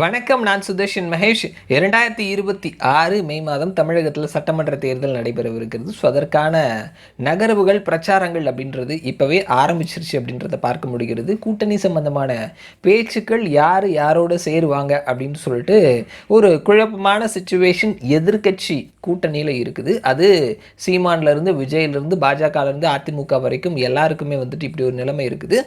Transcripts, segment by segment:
வணக்கம் நான் சுதர்ஷன் மகேஷ். இரண்டாயிரத்தி இருபத்தி ஆறு மே மாதம் தமிழகத்தில் சட்டமன்ற தேர்தல் நடைபெறவிருக்கிறது. ஸோ அதற்கான நகர்வுகள் பிரச்சாரங்கள் அப்படின்றது இப்போவே ஆரம்பிச்சிருச்சு அப்படின்றத பார்க்க முடிகிறது. கூட்டணி சம்பந்தமான பேச்சுக்கள் யார் யாரோட சேருவாங்க அப்படின்னு சொல்லிட்டு ஒரு குழப்பமான சுச்சுவேஷன் எதிர்க்கட்சி கூட்டணியில் இருக்குது. அது சீமான்லேருந்து விஜயிலிருந்து பாஜகலேருந்து அதிமுக வரைக்கும் எல்லாருக்குமே வந்துட்டு இப்படி ஒரு நிலைமை இருக்குது.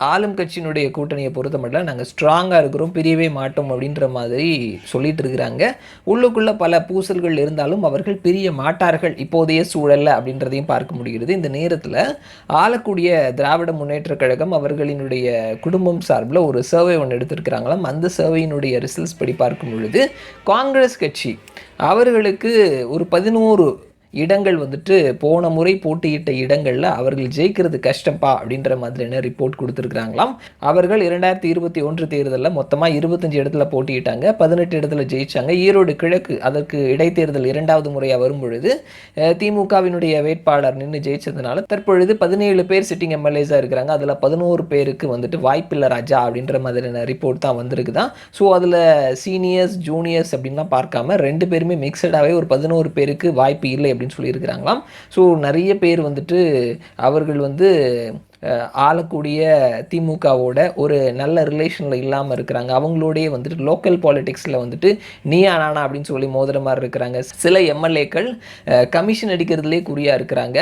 ஆளும் கட்சியினுடைய கூட்டணியை பொறுத்த மட்டும் நாங்கள் ஸ்ட்ராங்காக இருக்கிறோம் பிரியவே மாட்டோம் அப்படின்ற மாதிரி சொல்லிட்டு இருக்கிறாங்க. உள்ளுக்குள்ளே பல பூசல்கள் இருந்தாலும் அவர்கள் பிரிய மாட்டார்கள் இப்போதைய சூழல்ல அப்படின்றதையும் பார்க்க முடிகிறது. இந்த நேரத்தில் ஆளக்கூடிய திராவிட முன்னேற்றக் கழகம் அவர்களினுடைய குடும்பம் சார்பில் ஒரு சர்வே ஒன்று எடுத்திருக்கிறாங்களாம். அந்த சர்வேயினுடைய ரிசல்ட்ஸ் படி பார்க்கும் பொழுது காங்கிரஸ் கட்சி அவர்களுக்கு ஒரு பதினோரு இடங்கள் வந்துட்டு போன முறை போட்டியிட்ட இடங்களில் அவர்கள் ஜெயிக்கிறது கஷ்டப்பா அப்படின்ற மாதிரியான ரிப்போர்ட் கொடுத்துருக்குறாங்களாம். அவர்கள் இரண்டாயிரத்தி இருபத்தி ஒன்று தேர்தலில் மொத்தமாக இருபத்தஞ்சு இடத்துல போட்டியிட்டாங்க பதினெட்டு இடத்துல ஜெயிச்சாங்க. ஈரோடு கிழக்கு அதற்கு இடைத்தேர்தல் இரண்டாவது முறையாக வரும் பொழுது திமுகவினுடைய வேட்பாளர் நின்று ஜெயிச்சதுனால தற்பொழுது பதினேழு பேர் சிட்டிங் எம்எல்ஏஸாக இருக்கிறாங்க. அதில் பதினோரு பேருக்கு வந்துட்டு வாய்ப்பில்லை ராஜா அப்படின்ற மாதிரியான ரிப்போர்ட் தான் வந்திருக்குதான் ஸோ அதில் சீனியர்ஸ் ஜூனியர்ஸ் அப்படின்லாம் பார்க்காம ரெண்டு பேருமே மிக்சடாகவே ஒரு பதினோரு பேருக்கு வாய்ப்பு இல்லை அப்படின்னு சொல்லியிருக்கிறாங்களாம். ஸோ நிறைய பேர் வந்துட்டு அவர்கள் வந்து ஆளக்கூடிய திமுகவோட ஒரு நல்ல ரிலேஷனில் இல்லாமல் இருக்கிறாங்க. அவங்களோடயே வந்துட்டு லோக்கல் பாலிடிக்ஸில் வந்துட்டு நீயா நானா அப்படின்னு சொல்லி மோதிர மாதிரி இருக்கிறாங்க. சில எம்எல்ஏக்கள் கமிஷன் அடிக்கிறதுலே குறியாக இருக்கிறாங்க.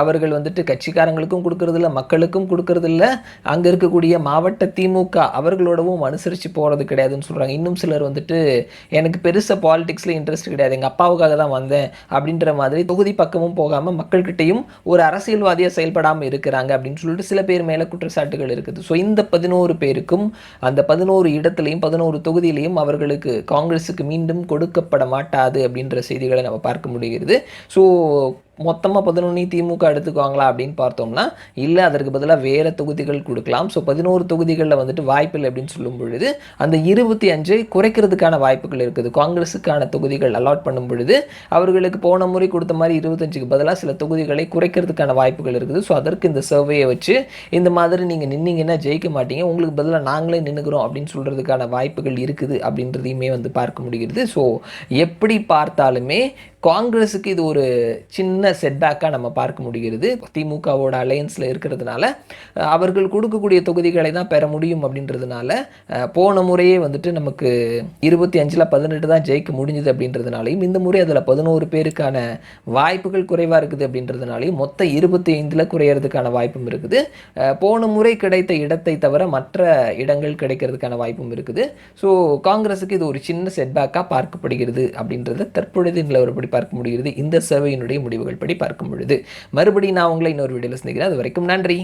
அவர்கள் வந்துட்டு கட்சிக்காரங்களுக்கும் கொடுக்கறதில்ல மக்களுக்கும் கொடுக்கறதில்ல. அங்கே இருக்கக்கூடிய மாவட்ட திமுக அவர்களோடவும் அனுசரித்து போகிறது கிடையாதுன்னு சொல்கிறாங்க இன்னும் சிலர் வந்துட்டு எனக்கு பெருசாக பாலிடிக்ஸில் இன்ட்ரெஸ்ட் கிடையாது. எங்கள் அப்பாவுக்காக தான் வந்தேன் அப்படின்ற மாதிரி தொகுதி பக்கமும் போகாமல் மக்கள்கிட்டையும் ஒரு அரசியல்வாதியாக செயல்படாமல் இருக்கிறாங்க அப்படின்னு சொல்லிட்டு சில பேர் மேலே குற்றச்சாட்டுகள் இருக்குது. ஸோ இந்த பதினோரு பேருக்கும் அந்த பதினோரு இடத்துலையும் பதினோரு தொகுதியிலையும் அவர்களுக்கு காங்கிரஸுக்கு மீண்டும் கொடுக்கப்பட மாட்டாது அப்படின்ற செய்திகளை நம்ம பார்க்க முடிகிறது. ஸோ மொத்தமாக பதினொன்று திமுக எடுத்துக்குவாங்களா அப்படின்னு பார்த்தோம்னா இல்லை அதற்கு பதிலாக வேறு தொகுதிகள் கொடுக்கலாம். ஸோ பதினோரு தொகுதிகளில் வந்துட்டு வாய்ப்பில்லை அப்படின்னு சொல்லும் பொழுது அந்த இருபத்தி அஞ்சை குறைக்கிறதுக்கான வாய்ப்புகள் இருக்குது. காங்கிரஸுக்கான தொகுதிகள் அலாட் பண்ணும் பொழுது அவர்களுக்கு போன முறை கொடுத்த மாதிரி இருபத்தஞ்சுக்கு பதிலாக சில தொகுதிகளை குறைக்கிறதுக்கான வாய்ப்புகள் இருக்குது. ஸோ அதற்கு இந்த சர்வேயை வச்சு இந்த மாதிரி நீங்கள் நின்னீங்கன்னா ஜெயிக்க மாட்டீங்க. உங்களுக்கு பதிலாக நாங்களே நின்றுக்கிறோம் அப்படின்னு சொல்கிறதுக்கான வாய்ப்புகள் இருக்குது அப்படின்றதையுமே வந்து பார்க்க முடிகிறது. ஸோ எப்படி பார்த்தாலுமே காங்கிரஸுக்கு இது ஒரு சின்ன செட்பேக்காக நம்ம பார்க்க முடிகிறது. திமுகவோட அலையன்ஸில் இருக்கிறதுனால அவர்கள் கொடுக்கக்கூடிய தொகுதிகளை தான் பெற முடியும் அப்படின்றதுனால போன முறையே வந்துட்டு நமக்கு இருபத்தி அஞ்சில் பதினெட்டு தான் ஜெயிக்க முடிஞ்சது அப்படின்றதுனாலையும் இந்த முறை அதில் பதினோரு பேருக்கான வாய்ப்புகள் குறைவாக இருக்குது அப்படின்றதுனாலையும் மொத்த இருபத்தி ஐந்தில் குறையிறதுக்கான வாய்ப்பும் இருக்குது. போன முறை கிடைத்த இடத்தை தவிர மற்ற இடங்கள் கிடைக்கிறதுக்கான வாய்ப்பும் இருக்குது. ஸோ காங்கிரஸுக்கு இது ஒரு சின்ன செட்பேக்காக பார்க்கப்படுகிறது அப்படின்றத தற்பொழுது நிலவரப்படி பார்க்க முடிகிறது. இந்த சேவையினுடைய முடிவுகள். படி பார்க்கும் பொழுது. மறுபடியும் நான் உங்களை இன்னொரு வீடியோவில் சந்திக்கிறேன். அது வரைக்கும் நன்றி.